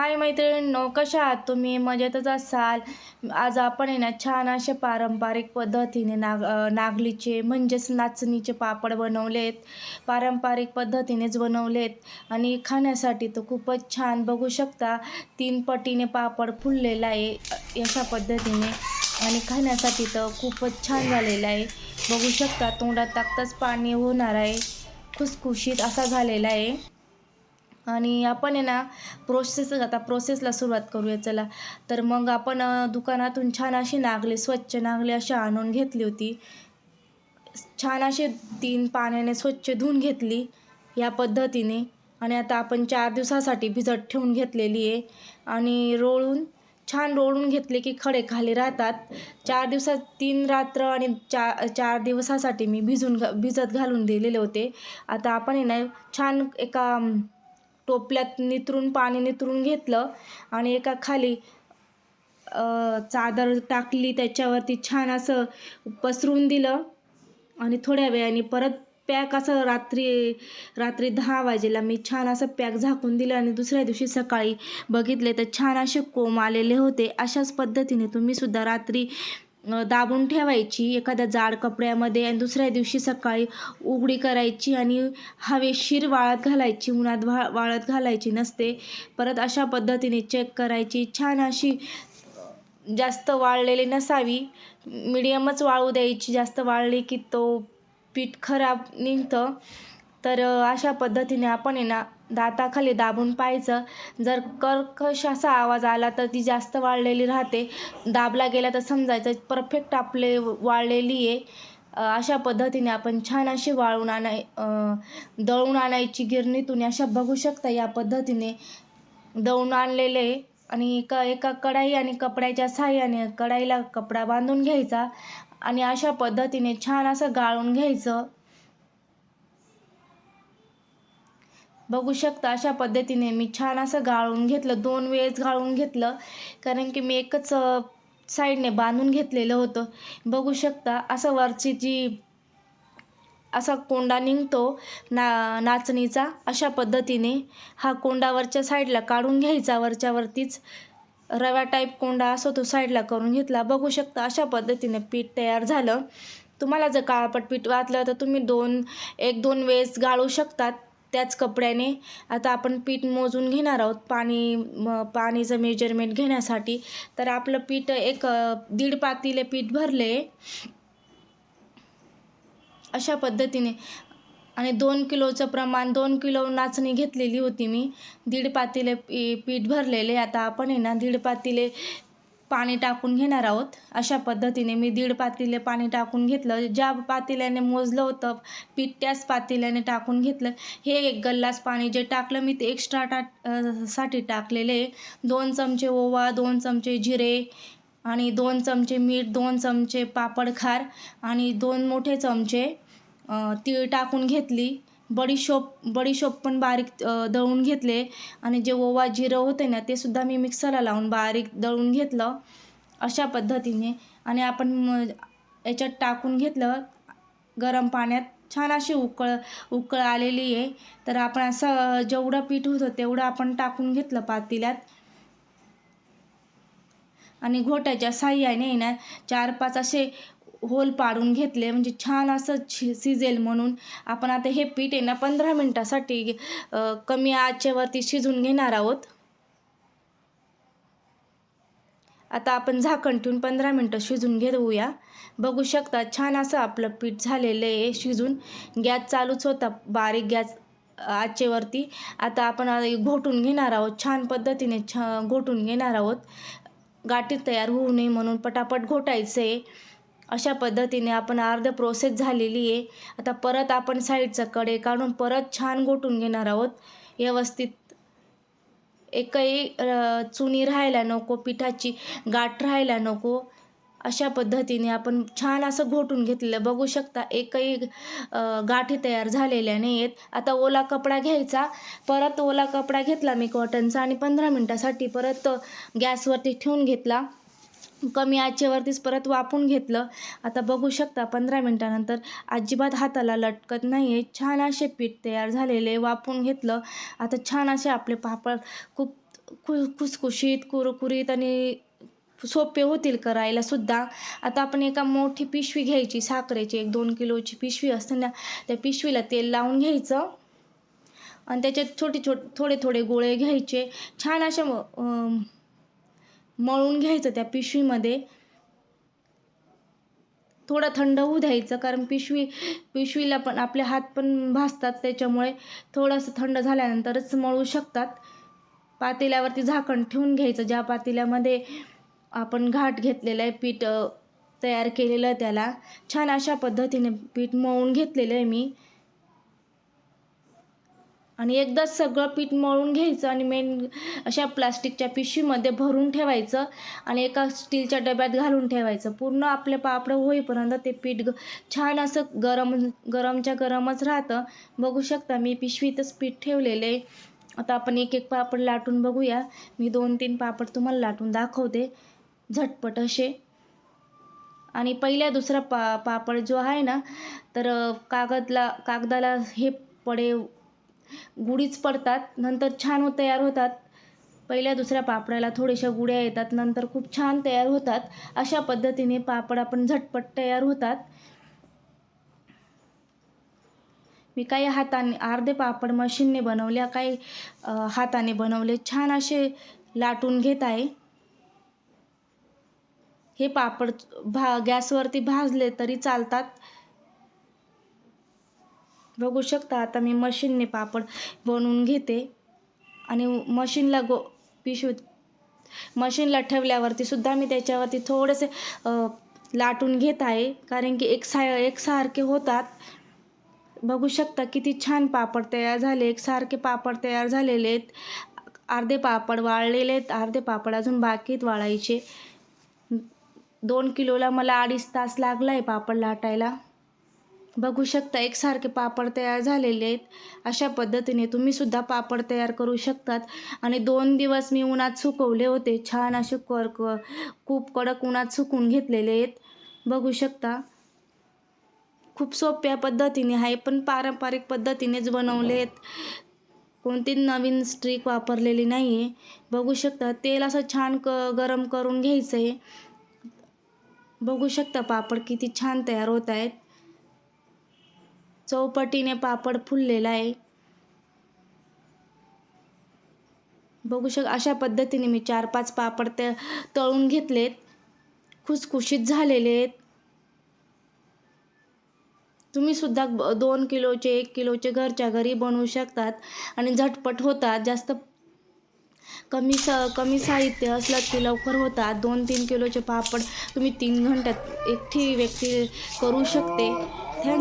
हाय मैत्रिणींनो कशा आहात तुम्ही? मजेतच असाल? आज आपण आहे ना छान असे पारंपरिक पद्धतीने नाग नागलीचे म्हणजेच नाचणीचे पापड बनवलेत. पारंपरिक पद्धतीनेच बनवलेत. आणि खाण्यासाठी तर खूपच छान. बघू शकता तीन पटीने पापड फुललेला आहे अशा पद्धतीने. आणि खाण्यासाठी तर खूपच छान झालेला आहे. बघू शकता तोंडात टाकताच पाणी होणार आहे. खुसखुशीत असा झालेला आहे. आणि आपण आहे ना प्रोसेस आता प्रोसेसला सुरुवात करूया चला. तर मग आपण दुकानातून छान अशी नागले स्वच्छ नागले अशी आणून घेतली होती. छान अशी तीन पाण्याने स्वच्छ धुवून घेतली या पद्धतीने. आणि आता आपण चार दिवसासाठी भिजत ठेवून घेतलेली आहे. आणि रोळून छान रोळून घेतले की खडे खाली राहतात. चार दिवसात तीन रात्र आणि चार चार दिवसासाठी मी भिजून घ भिजत घालून दिलेले होते. आता आपण आहे ना छान एका टोपल्यात नितरून पाणी नितरून घेतलं आणि एका खाली चादर टाकली त्याच्यावरती छान असं पसरून दिलं आणि थोड्या वेळाने परत पॅक असं रात्री रात्री दहा वाजेला मी छान असं पॅक झाकून दिलं आणि दुसऱ्या दिवशी सकाळी बघितले तर छान असे कोंब आलेले होते. अशाच पद्धतीने तुम्हीसुद्धा रात्री दाबून ठेवायची एखाद्या जाड कपड्यामध्ये आणि दुसऱ्या दिवशी सकाळी उघडी करायची आणि हवेशीर वाळत घालायची उन्हात वा वाळत घालायची नसते. परत अशा पद्धतीने चेक करायची. छान अशी जास्त वाळलेली नसावी. मिडियमच वाळू द्यायची. जास्त वाळली की तो पीठ खराब निघतं. तर अशा पद्धतीने आपण आहे ना दाताखाली दाबून पाहायचं. जर कर्कश असा आवाज आला तर ती जास्त वाळलेली राहते. दाबला गेला तर समजायचं परफेक्ट आपले वाळलेली आहे. अशा पद्धतीने आपण छान अशी वाळून आणाय दळून आणायची गिरणीतून अशा बघू शकता या पद्धतीने. दळून आणलेले आणि एका एका कढाई आणि कपड्याच्या साह्याने कढाईला कपडा बांधून घ्यायचा आणि अशा पद्धतीने छान असं गाळून घ्यायचं. बघू शकता अशा पद्धतीने मी छान असं गाळून घेतलं दोन वेळेस गाळून घेतलं. कारण की मी एकच साईडने बांधून घेतलेलं होतं. बघू शकता असं वरची जी असा कोंडा निघतो ना नाचणीचा अशा पद्धतीने हा कोंडा वरच्या साईडला काढून घ्यायचा. वरच्यावरतीच रव्या टाईप कोंडा असो तो साईडला करून घेतला. बघू शकता अशा पद्धतीने पीठ तयार झालं. तुम्हाला जर काळपट पीठ वाटलं तर तुम्ही दोन एक दोन वेळेस गाळू शकतात. त्याच कपड्याने आता आपण पीठ मोजून घेणार आहोत. पाणी म पाणीचं मेजरमेंट घेण्यासाठी. तर आपलं पीठ एक दीड पातीले पीठ भरले. अशा पद्धतीने. आणि दोन किलोचं प्रमाण दोन किलो नाचणी घेतलेली होती मी. दीड पातीले पी पीठ भरलेले. आता आपण आहे ना दीड पातीले पाणी टाकून घेणार आहोत. अशा पद्धतीने मी दीड पातेले पाणी टाकून घेतलं. ज्या पातेल्याने मोजलं होतं पीठ त्याच पातेल्याने टाकून घेतलं. हे एक गल्लास पाणी जे टाकलं मी ते एक्स्ट्रा टा साठी टाकलेले. दोन चमचे ओवा दोन चमचे जिरे आणि दोन चमचे मीठ दोन चमचे पापड खार आणि दोन मोठे चमचे तीळ टाकून घेतली. बडीशोप बडीशोप पण बारीक दळून घेतले. आणि जे ओवा जिरं होते ना ते सुद्धा मी मिक्सरला लावून बारीक दळून घेतलं अशा पद्धतीने. आणि आपण याच्यात टाकून घेतलं गरम पाण्यात. छान अशी उकळ उकळ आलेली आहे. तर आपण असं जेवढं पीठ होतं तेवढं आपण टाकून घेतलं पातेल्यात. आणि घोट्याच्या साह्याने ना चार पाच असे होल पाडून घेतले म्हणजे छान असं शि शिजेल म्हणून. आपण आता हे पीठ आहे ना पंधरा मिनटासाठी कमी आचेवरती शिजून घेणार आहोत. आता आपण झाकण ठेवून पंधरा मिनटं शिजून घेऊया. बघू शकता छान असं आपलं पीठ झालेलं आहे शिजून. गॅस चालूच होता बारीक गॅस आचेवरती. आता आपण घोटून घेणार आहोत छान पद्धतीने छ घोटून घेणार आहोत. गाठी तयार होऊ नये म्हणून पटापट घोटायचं आहे अशा पद्धतीने आपण अर्ध प्रोसेस झालेली आहे. आता परत आपण साईडचा कडे काढून परत छान घोटून घेणार आहोत. व्यवस्थित एकही चुनी राहायला नको पिठाची गाठ राहायला नको. अशा पद्धतीने आपण छान असं घोटून घेतलेलं बघू शकता. एकही गाठी तयार झालेल्या नाही आहेत आता ओला कपडा घ्यायचा. परत ओला कपडा घेतला मी कॉटनचा आणि पंधरा मिनटासाठी परत गॅसवरती ठेवून घेतला. कमी आचेवरतीच परत वाफून घेतलं. आता बघू शकता पंधरा मिनटानंतर अजिबात हाताला लटकत नाही आहे छान असे पीठ तयार झालेले वाफून घेतलं. आता छान असे आपले पापड खूप खु खुसखुशीत कुरकुरीत आणि सोपे होतील करायला सुद्धा. आता आपण एका मोठी पिशवी घ्यायची साखरेची. एक दोन किलोची पिशवी असते ना त्या पिशवीला तेल लावून घ्यायचं. आणि त्याच्यात छोटे छोटे थोडे थोडे गोळे घ्यायचे. छान अशा मळून घ्यायचं त्या पिशवीमध्ये. थोडं थंड होऊ द्यायचं कारण पिशवी पिशवीला पण आपले हात पण भासतात त्याच्यामुळे थोडंसं थंड झाल्यानंतरच मळू शकतात. पातेल्यावरती झाकण ठेवून घ्यायचं ज्या पातेल्यामध्ये आपण घाट घेतलेलं आहे पीठ तयार केलेलं आहे त्याला. छान अशा पद्धतीने पीठ मळून घेतलेलं आहे मी. आणि एकदाच सगळं पीठ मळून घ्यायचं आणि मेन अशा प्लास्टिकच्या पिशवीमध्ये भरून ठेवायचं आणि एका स्टीलच्या डब्यात घालून ठेवायचं. पूर्ण आपले पापड होईपर्यंत ते पीठ छान असं गरम गरमच्या गरमच राहतं. बघू शकता मी पिशवीतच पीठ ठेवलेलं आहे. आता आपण एक एक पापड लाटून बघूया. मी दोन तीन पापड तुम्हाला लाटून दाखवते. झटपट असे. आणि पहिल्या दुसरा पा पापड जो आहे ना तर कागदला कागदाला हे पडे गुढीच पडतात नंतर छान तयार होतात. पहिल्या दुसऱ्या पापडाला थोड्याशा गुड्या येतात नंतर खूप छान तयार होतात. अशा पद्धतीने पापड आपण झटपट तयार होतात. मी काही हाताने अर्धे पापड मशीनने बनवल्या काही हाताने बनवले. छान असे लाटून घेत आहे. हे पापड भा गॅसवरती भाजले तरी चालतात. बघू शकता. आता मी मशीनने पापड बनवून घेते. आणि मशीनला गो पिशवीत मशीनला ठेवल्यावरती सुद्धा मी त्याच्यावरती थोडेसे लाटून घेत आहे. कारण की एक सा एकसारखे होतात. बघू शकता किती छान पापड तयार झाले. एकसारखे पापड तयार झालेले आहेत. अर्धे पापड वाळलेले आहेत. अर्धे पापड अजून बाकी आहेत वाळायचे. दोन किलोला मला अडीच तास लागला आहे पापड लाटायला. बघू शकता एकसारखे पापड तयार झालेले आहेत. अशा पद्धतीने तुम्ही सुद्धा पापड तयार करू शकतात. आणि दोन दिवस मी उन्हात सुकवले होते. छान असे कर खूप कडक उन्हात सुकून घेतलेले आहेत. बघू शकता. खूप सोप्या पद्धतीने आहे पण पारंपरिक पद्धतीनेच बनवले आहेत. कोणती नवीन स्ट्रीक वापरलेली नाही आहे बघू शकता तेल असं छान क गरम करून घ्यायचं आहे बघू शकता पापड किती छान तयार होत आहेत. चौपटीने पापड फुललेला आहे. बघू शक अशा पद्धतीने मी चार पाच पापड ते तळून घेतलेत. खुसखुशीत झालेले आहेत. तुम्ही सुद्धा ब- दोन किलोचे एक किलोचे घरच्या घरी बनवू शकतात आणि झटपट होतात. जास्त कमी स कमी साहित्य असलं की लवकर होतात. दोन तीन किलोचे पापड तुम्ही तीन घंट्यात एकटी व्यक्ती करू शकते. थँक